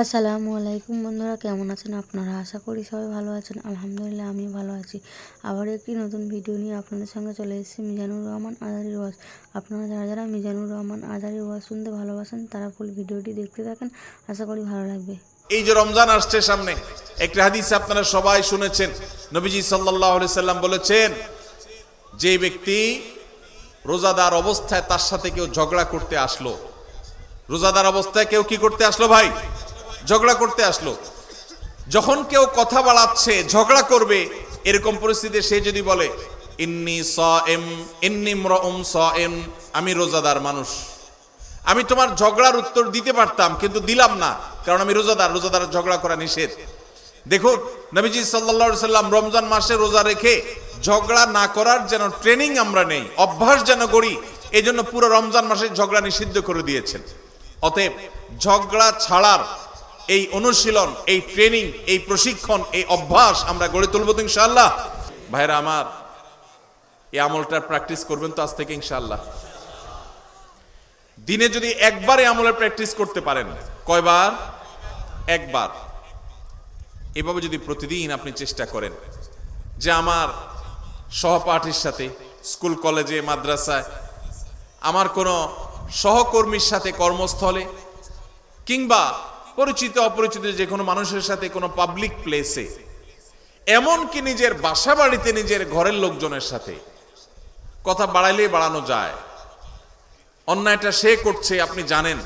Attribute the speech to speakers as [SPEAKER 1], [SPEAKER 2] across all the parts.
[SPEAKER 1] আসসালামু আলাইকুম বন্ধুরা, কেমন আছেন আপনারা? আশা করি সবাই ভালো আছেন। আলহামদুলিল্লাহ আমি ভালো আছি। আবার একটি নতুন ভিডিও নিয়ে আপনাদের সঙ্গে চলে এসেছি, মিজানুর রহমান আজারি ওয়াজ। আপনারা যারা যারা মিজানুর রহমান আজারি ওয়াজ শুনতে ভালোবাসেন, তারা ফুল ভিডিওটি দেখতে থাকেন। আশা করি ভালো লাগবে।
[SPEAKER 2] এই যে রমজান আসছে সামনে, একটি হাদিস আপনারা সবাই শুনেছেন। নবীজি সাল্লাহ সাল্লাম বলেছেন, যে ব্যক্তি রোজাদার অবস্থায় তার সাথে কেউ ঝগড়া করতে আসলো, রোজাদার অবস্থায় কেউ কি করতে আসলো ভাই? ঝগড়া করতে আসলো। যখন কেউ কথা বাড়াচ্ছে, ঝগড়া করবে, এরকম পরিস্থিতিতে সে যদি বলে, ইন্নি স এম ইন্নি মরম স এম আমি রোজাদার মানুষ। আমি তোমার ঝগড়ার উত্তর দিতে পারতাম, কিন্তু দিলাম না, কারণ আমি রোজাদার রোজাদার ঝগড়া করা নিষেধ। দেখুন, নবীজি সাল্লা সাল্লাম রমজান মাসে রোজা রেখে ঝগড়া না করার যেন ট্রেনিং আমরা নেই, অভ্যাস যেন করি এই জন্য পুরো রমজান মাসে ঝগড়া নিষিদ্ধ করে দিয়েছেন। অতএব ঝগড়া ছাড়ার এই অনুশীলন, এই ট্রেনিং এই প্রশিক্ষণ, এই অভ্যাস আমরা গড়ে তুলব তো ইনশাআল্লাহ। ভাইরা আমার, এই আমলটা প্র্যাকটিস করবেন তো আজ থেকে ইনশাল্লাহ দিনে যদি একবারে আমলের প্র্যাকটিস করতে পারেন, কয়বার? একবার। এভাবে যদি প্রতিদিন আপনি চেষ্টা করেন, যে আমার সহপাঠীর সাথে, স্কুল কলেজে, মাদ্রাসায়, আমার কোনো সহকর্মীর সাথে কর্মস্থলে, কিংবা পরিচিত অপরিচিত যে কোনো মানুষের সাথে কোনো পাবলিক প্লেসে এমনকি নিজের বাসা বাড়িতে নিজের ঘরের লোকজনের সাথে। কথা বাড়াইলেই বাড়ানো যায়। অন্যায়টা সে করছে, আপনি জানেন।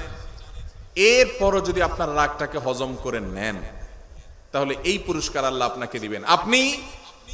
[SPEAKER 2] এরপরও যদি আপনার রাগটাকে হজম করে নেন, তাহলে এই পুরস্কার আল্লাহ আপনাকে দিবেন। আপনি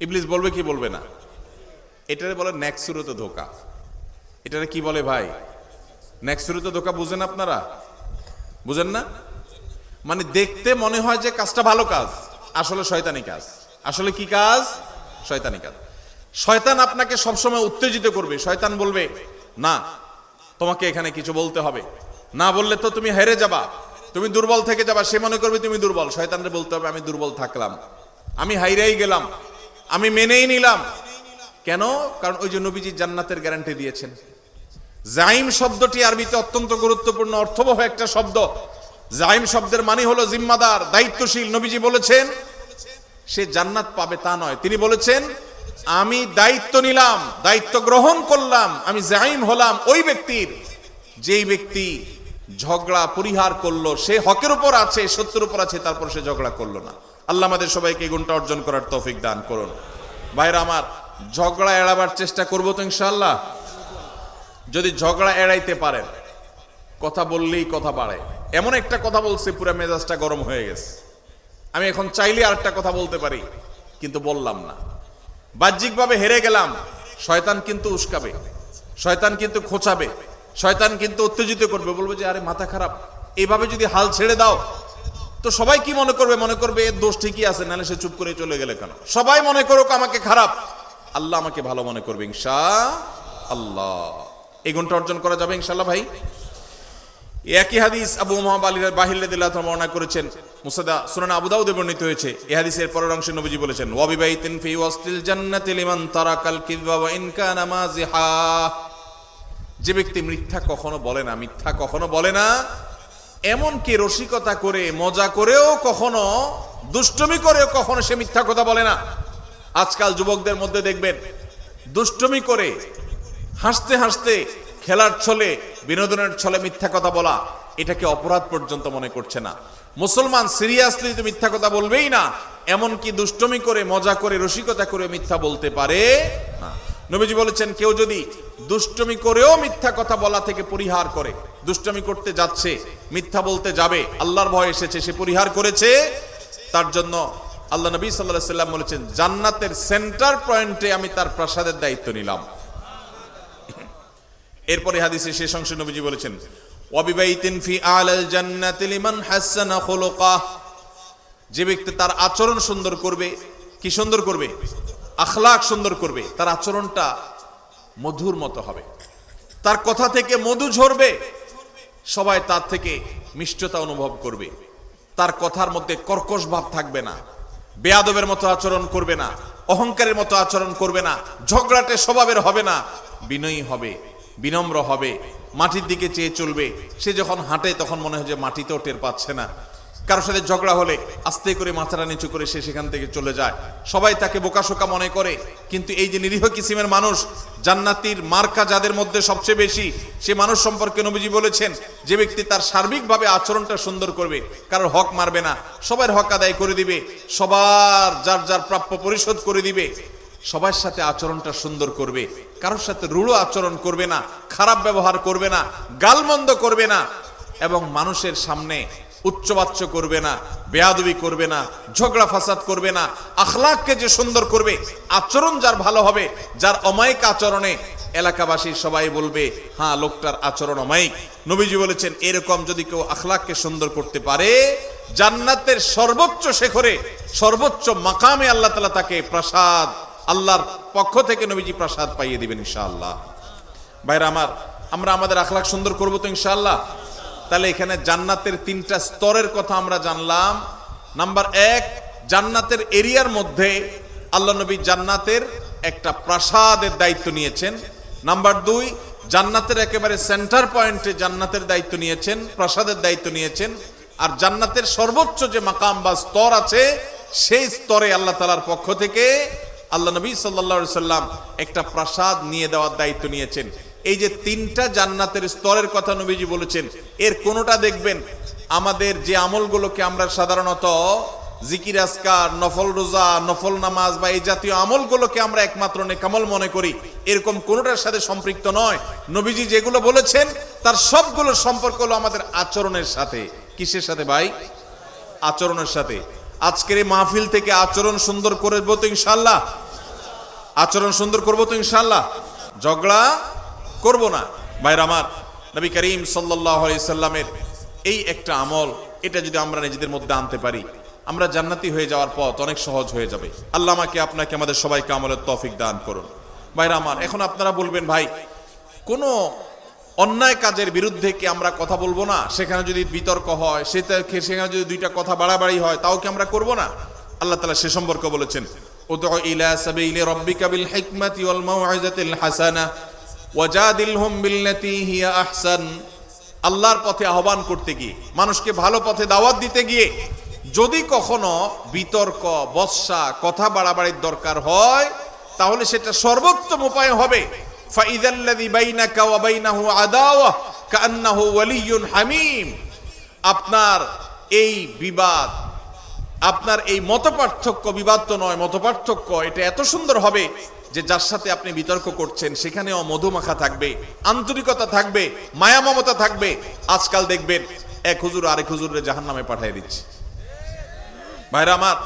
[SPEAKER 2] ইবলিস বলবে কি বলবে না? এটারে বলে ন্যাকসুরত ধোকা। এটারে কি বলে ভাই? ন্যাকসুরত ধোকা বুঝেন আপনারা? বুঝেন না? মানে দেখতে মনে হয় যে কাজটা ভালো কাজ। আসলে শয়তানি কাজ। আসলে কি কাজ? শয়তানি কাজ। শয়তান আপনাকে সবসময় উত্তেজিত করবে। শয়তান বলবে, না, তোমাকে এখানে কিছু বলতে হবে। না বললে তো তুমি হেরে যাবা। তুমি দুর্বল থেকে যাবা। সে মনে করবে তুমি দুর্বল। শয়তানরে বলতে হবে, আমি দুর্বল থাকলাম। আমি হাইরাই গেলাম। আমি মেনেই নিলাম। কেন? কারণ ওই যে নবীজি জান্নাতের গ্যারান্টি দিয়েছেন। জাইম শব্দটি আরবিতে অত্যন্ত গুরুত্বপূর্ণ, অর্থবহ একটা শব্দ। জাইম শব্দের মানে হলো জিম্মাদার, দায়িত্বশীল। নবীজি বলেছেন, সে জান্নাত পাবে তা নয়। তিনি বলেছেন, আমি দায়িত্ব নিলাম, দায়িত্ব গ্রহণ করলাম, আমি জাইম হলাম ওই ব্যক্তির। যেই ব্যক্তি ঝগড়া, পরিহার করল, সে হকের উপর আছে, সত্যের উপর আছে, তারপর সে ঝগড়া করল না। আল্লাহ আমাদের সবাইকে গুণটা অর্জন করার তৌফিক দান করুন। ভাইরা আমার, ঝগড়া এড়াবার চেষ্টা করব তো ইনশাল্লাহ যদি ঝগড়া এড়াইতে পারেন, কথা বললেই কথা বাড়ে। এমন একটা কথা বলছে, পুরো মেজাজটা গরম হয়ে গেছে। আমি এখন চাইলে আরেকটা কথা বলতে পারি, কিন্তু বললাম না। বাহ্যিকভাবে হেরে গেলাম, শয়তান কিন্তু উস্কাবে, শয়তান কিন্তু খোঁচাবে, শয়তান কিন্তু উত্তেজিত করবে, বলবে যে, আরে, মাথা খারাপ। এইভাবে যদি হাল ছেড়ে দাও তো সবাই কি মনে করবে? মনে করবে, এর দোষ ঠিকই আছে, নাহলে সে চুপ করে চলে গেলে কেন? সবাই মনে করুক আমাকে খারাপ। আল্লাহ আমাকে ভালো মনে করবে ইনশা আল্লাহ এই গুণটা অর্জন করা যাবে ইনশাল্লাহ ভাই। একই হাদিস আবু মোহাম্মদ আলী বাহিল্লাহ বর্ণনা করেছেন, মুসাদা সুনান আবু দাউদে বর্ণিত হয়েছে। এই হাদিসের পরের অংশে নবীজি বলেছেন ওয়াবিবাইতিন ফি ওয়াসতিল জান্নাতি লিমান তারাকাল কিযবা ওয়া ইন কানা মাযিহা। যে ব্যক্তি মিথ্যা কখনো বলে না, মিথ্যা কখনো বলে না এমনকি রসিকতা করে, মজা করেও কখনো, দুষ্টমি করেও কখনো সে মিথ্যা কথা বলে না। আজকাল যুবকদের মধ্যে দেখবেন, দুষ্টমি করে, হাসতে হাসতে খেলার ছলে, বিনোদনের ছলে মিথ্যা কথা বলা, এটাকে অপরাধ পর্যন্ত মনে করছে না। মুসলমান সিরিয়াসলি তো মিথ্যা কথা বলবেই না, এমনকি দুষ্টমি করে, মজা করে, রসিকতা করে মিথ্যা বলতে পারে না। নবীজি বলেছেন, কেউ যদি দুষ্টমি করেও মিথ্যা কথা বলা থেকে পরিহার করে। দুষ্টমি করতে যাচ্ছে, মিথ্যা বলতে যাবে, আল্লাহর ভয় এসেছে, সে পরিহার করেছে। তার জন্য আল্লাহ নবী সাল্লাহ সাল্লাম বলেছেন, জান্নাতের সেন্টার পয়েন্টে আমি তার প্রাসাদের দায়িত্ব নিলাম। এরপরে হাদিসে শেষ অংশে নবীজি বলেছেন ওয়াবিবাইতিন ফি আলাল জান্নাতি হাসানা খুলুকাহ যে ব্যক্তি তার আচরণ সুন্দর করবে, কি সুন্দর করবে? আখলাক সুন্দর করবে। তার আচরণটা মধুর মতো হবে। তার কথা থেকে মধু ঝরবে, সবাই তার থেকে মিষ্টতা অনুভব করবে। তার কথার মধ্যে কর্কশ ভাব থাকবে না, বেয়াদবের মতো আচরণ করবে না, অহংকারের মতো আচরণ করবে না, ঝগড়াটে স্বভাবের হবে না, বিনয়ী হবে, বিনম্র হবে, মাটির দিকে চেয়ে চলবে। সে যখন হাঁটে তখন মনে হয় যে মাটিতেও টের পাচ্ছে না। কারোর সাথে ঝগড়া হলে আস্তে করে মাথাটা নিচু করে সে সেখান থেকে চলে যায়। সবাই তাকে বোকাশোকা মনে করে, কিন্তু এই যে নিরীহ কিসিমের মানুষ, জান্নাতির মার্কা যাদের মধ্যে সবচেয়ে বেশি, সে মানুষ সম্পর্কে নবীজি বলেছেন, যে ব্যক্তি তার সার্বিকভাবে আচরণটা সুন্দর করবে, কারোর হক মারবে না, সবার হক আদায় করে দিবে, সবার যার যার প্রাপ্য পরিশোধ করে দিবে, সবার সাথে আচরণটা সুন্দর করবে, কারোর সাথে রূঢ় আচরণ করবে না, খারাপ ব্যবহার করবে না, গালমন্দ করবে না, এবং মানুষের সামনে উচ্চবাচ্য করবে না, বেয়াদবি করবে না, ঝগড়া ফাসাদ করবে না, আখলাককে যে সুন্দর করবে, আচরণ যার ভালো হবে, যার অমায়িক আচরণে এলাকাবাসী সবাই বলবে হ্যাঁ লোকটার আচরণ অমায়িক। নবীজি বলেছেন, এরকম যদি কেউ আখলাককে সুন্দর করতে পারে, জান্নাতের সর্বোচ্চ শেখরে, সর্বোচ্চ মাকামে আল্লাহ তালা তাকে প্রসাদ, আল্লাহর পক্ষ থেকে নবীজি প্রসাদ পাইয়ে দিবেন ইনশাআল্লাহ। ভাইরা আমার, আমরা আমাদের আখলাক সুন্দর করব তো ইনশাআল্লাহ? তাহলে এখানে জান্নাতের তিনটা স্তরের কথা আমরা জানলাম। নাম্বার এক, জান্নাতের এরিয়ার মধ্যে আল্লাহ নবী জান্নাতের একটা প্রাসাদের দায়িত্ব নিয়েছেন। নাম্বার দুই, জান্নাতের একেবারে সেন্টার পয়েন্টে জান্নাতের দায়িত্ব নিয়েছেন, প্রাসাদের দায়িত্ব নিয়েছেন। আর জান্নাতের সর্বোচ্চ যে মাকাম বা স্তর আছে, সেই স্তরে আল্লাহ তালার পক্ষ থেকে আল্লাহ নবী সাল্লা সাল্লাম একটা প্রাসাদ নিয়ে দেওয়ার দায়িত্ব নিয়েছেন। এই যে তিনটা জান্নাতের স্তরের কথা নবীজি বলেছেন, এর কোনোটা দেখবেন? আমাদের যে আমলগুলোকে আমরা সাধারণত জিকির আসকার নফল রোজা, নফল নামাজ বা এই জাতীয় আমলগুলোকে আমরা একমাত্র নেকামল মনে করি। এরকম কোনোটার সাথে সম্পৃক্ত নয়। নবীজি যেগুলো বলেছেন, তার সবগুলো সম্পর্ক হলো আমাদের আচরণের সাথে। কিসের সাথে ভাই? আচরণের সাথে। আজকের এই মাহফিল থেকে আচরণ সুন্দর করব তো ইনশাল্লাহ আচরণ সুন্দর করব তো ইনশাল্লাহ ঝগড়া করব না। ভাইর আমার, নবী করিম সাল্লাহ এই একটা আমল, এটা যদি আমরা নিজেদের মধ্যে আনতে পারি, আমরা জান্নাতি হয়ে যাওয়ার পথ অনেক সহজ হয়ে যাবে। আল্লাহ আমাকে, আপনাকে আমাদের সবাইকে আমলের তফিক দান করুন। ভাইরা আমার, এখন আপনারা বলবেন, ভাই, কোনো অন্যায় কাজের বিরুদ্ধে কি আমরা কথা বলব না? সেখানে যদি বিতর্ক হয়, সেটা সেখানে যদি দুইটা কথা বাড়াবাড়ি হয়, তাও কি আমরা করব না? আল্লাহ তালা সে সম্পর্কে বলেছেন, উদউ ইলা সাবিলি বিল হিকমাতি ওয়াল হাসানা ওয়াজাদিলহুম বিল্লাতি হিয়া আহসান। আল্লাহর পথে আহ্বান করতে গিয়ে, মানুষকে ভালো পথে দাওয়াত দিতে গিয়ে, যদি কখনো বিতর্ক, বর্ষা, কথা বাড়াবাড়ির দরকার হয়, তাহলে সেটা সর্বোত্তম উপায় হবে। আপনার এই বিবাদ, আপনার এই মতপার্থক্য, বিবাদ তো নয়, মতপার্থক্য, এটা এত সুন্দর হবে যে যার সাথে আপনি বিতর্ক করছেন সেখানেও মধুমাখা থাকবে, আন্তরিকতা থাকবে, মায়া মমতা থাকবে। আজকাল দেখবেন এক হুজুর আরেক হুজুরে জাহান নামে পাঠিয়ে দিচ্ছে। ভাইরা আমার,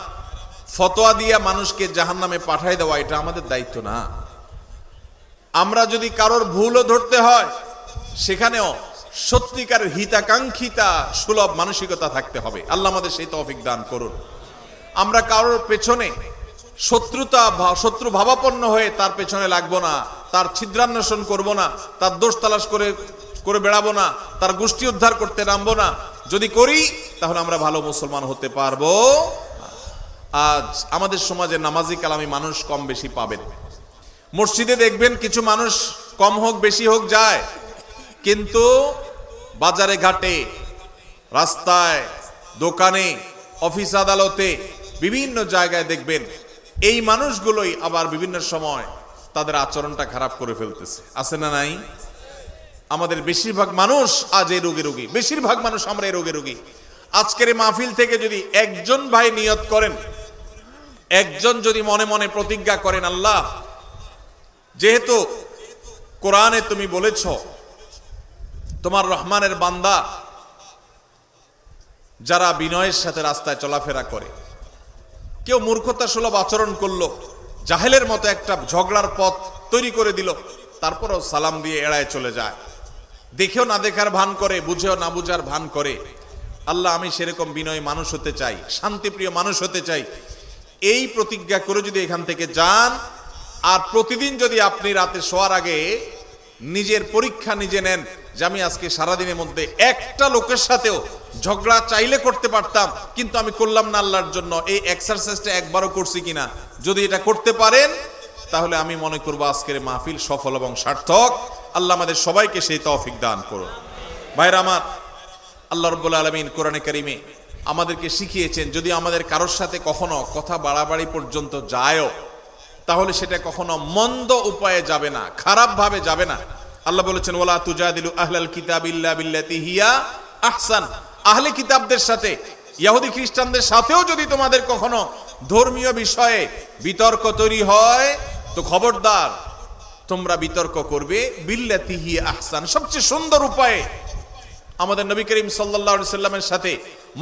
[SPEAKER 2] ফতোয়া দিয়া মানুষকে জাহান নামে পাঠাই দেওয়া এটা আমাদের দায়িত্ব না। আমরা যদি কারোর ভুলও ধরতে হয়, সেখানেও সত্যিকার হিতাকাঙ্ক্ষিতা সুলভ মানসিকতা থাকতে হবে। আল্লাহ আমাদের সেই তৌফিক দান করুন। আমরা কারোর পেছনে শত্রুতা শত্রু ভাবাপন্ন হয়ে তার পেছনে লাগবো না, তার ছিদ্রান্বেষণ করব না, তার দোষ তালাশ করে করে বেড়াবো না, তার গোষ্ঠী উদ্ধার করতে নামবো না। যদি করি, তাহলে আমরা ভালো মুসলমান হতে পারব। আজ আমাদের সমাজে নামাজি কালামি মানুষ কম বেশি পাবেন। মসজিদে দেখবেন কিছু মানুষ কম হোক, বেশি হোক যায়, কিন্তু বাজারে ঘাটে, রাস্তায়, দোকানে, অফিস আদালতে, বিভিন্ন জায়গায় দেখবেন এই মানুষগুলোই আবার বিভিন্ন সময় তাদের আচরণটা খারাপ করে ফেলতেছে। আছে না নাই? আমাদের বেশিরভাগ মানুষ আজ এই রোগে রোগী। বেশিরভাগ মানুষ আমরা এই রোগে রোগী। আজকের মাহফিল থেকে যদি একজন ভাই নিয়ত করেন, একজন যদি মনে মনে প্রতিজ্ঞা করেন, আল্লাহ, যেহেতু কোরআনে তুমি বলেছ, তোমার রহমানের বান্দা যারা বিনয়ের সাথে রাস্তায় চলাফেরা করে কেউ মূর্খতা সুলভ আচরণ করল, জাহেলের মতো একটা ঝগড়ার পথ তৈরি করে দিল, তারপরও সালাম দিয়ে এড়ায় চলে যায়। দেখেও না দেখার ভান করে, বুঝেও না বুঝার ভান করে। আল্লাহ, আমি সেরকম বিনয় মানুষ হতে চাই, শান্তিপ্রিয় মানুষ হতে চাই। এই প্রতিজ্ঞা করে যদি এখান থেকে যান, আর প্রতিদিন যদি আপনি রাতে শোয়ার আগে নিজের পরীক্ষা নিজে নেন। যে আমি আজকে সারাদিনের মধ্যে একটা লোকের সাথেও ঝগড়া চাইলে করতে পারতাম, কিন্তু আমি করলাম না আল্লাহর জন্য। এই এক্সারসাইজটা একবারও করছি কিনা? যদি এটা করতে পারেন, তাহলে আমি মনে করব আজকের মাহফিল সফল এবং সার্থক। আল্লাহ আমাদের সবাইকে সেই তৌফিক দান করুন। ভাইরা আমার, আল্লাহ রব্বুল আলমিন কোরআনে কারিমে আমাদেরকে শিখিয়েছেন, যদি আমাদের কারোর সাথে কখনো কথা বাড়াবাড়ি পর্যন্ত যায়ও তাহলে সেটা কখনো মন্দ উপায়ে যাবে না খারাপ ভাবে যাবে না। আল্লাহ বলেছেন ওলা তুজাদিলু আহলাল কিতাব ইল্লা আহসান। আহলে কিতাবদের সাথে, ইয়াহুদি খ্রিস্টানদের সাথেও যদি তোমাদের কখনো ধর্মীয় বিষয়ে বিতর্ক তৈরি হয়, তো খবরদার, তোমরা বিতর্ক করবে বিল্লাতি আহসান। সবচেয়ে সুন্দর উপায়ে আমাদের নবী করিম সাল্লাল্লাহু সাল্লামের সাথে,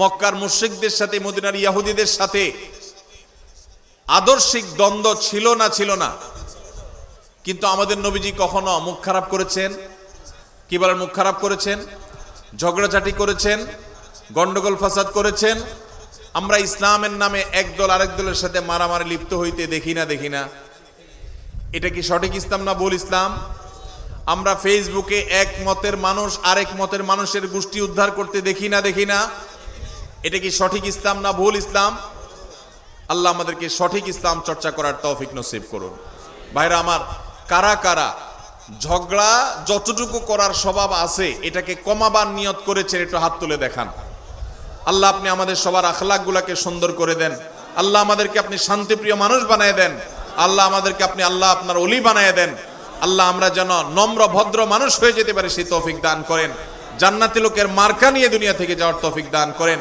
[SPEAKER 2] মক্কার মুশরিকদের সাথে, মদিনার ইয়াহুদীদের সাথে আদর্শিক দ্বন্দ্ব ছিল না ছিল না। কিন্তু আমাদের নবীজি কখনো মুখ খারাপ করেছেন? কি বলেন, মুখ খারাপ করেছেন? ঝগড়াঝাটি করেছেন? গন্ডগোল ফাসাদ করেছেন? আমরা ইসলামের নামে একদল আরেক দলের সাথে মারামারি লিপ্ত হইতে দেখি না দেখি না। এটা কি সঠিক ইসলাম না ভুল ইসলাম? আমরা ফেসবুকে এক মতের মানুষ, আরেক মতের মানুষের গোষ্ঠী উদ্ধার করতে দেখি না দেখি না। এটা কি সঠিক ইসলাম না ভুল ইসলাম? আল্লাহ আমাদেরকে সঠিক ইসলাম চর্চা করার তৌফিক নসিব করুন। ভাইরা আমার, কারা কারা ঝগড়া যতটুকু করার স্বভাব আছে, এটাকে কমাবার নিয়ত করেছেন, একটু হাত তুলে দেখান। আল্লাহ আপনি আমাদের সবার আখলাকগুলাকে সুন্দর করে দেন। আল্লাহ আমাদেরকে আপনি শান্তিপ্রিয় মানুষ বানিয়ে দেন। আল্লাহ আমাদেরকে আপনি, আল্লাহ আপনার অলি বানিয়ে দেন। আল্লাহ আমরা যেন নম্র, ভদ্র মানুষ হয়ে যেতে পারি, সেই তৌফিক দান করেন। জান্নাতি লোকের মার্কা নিয়ে দুনিয়া থেকে যাওয়ার তৌফিক দান করেন।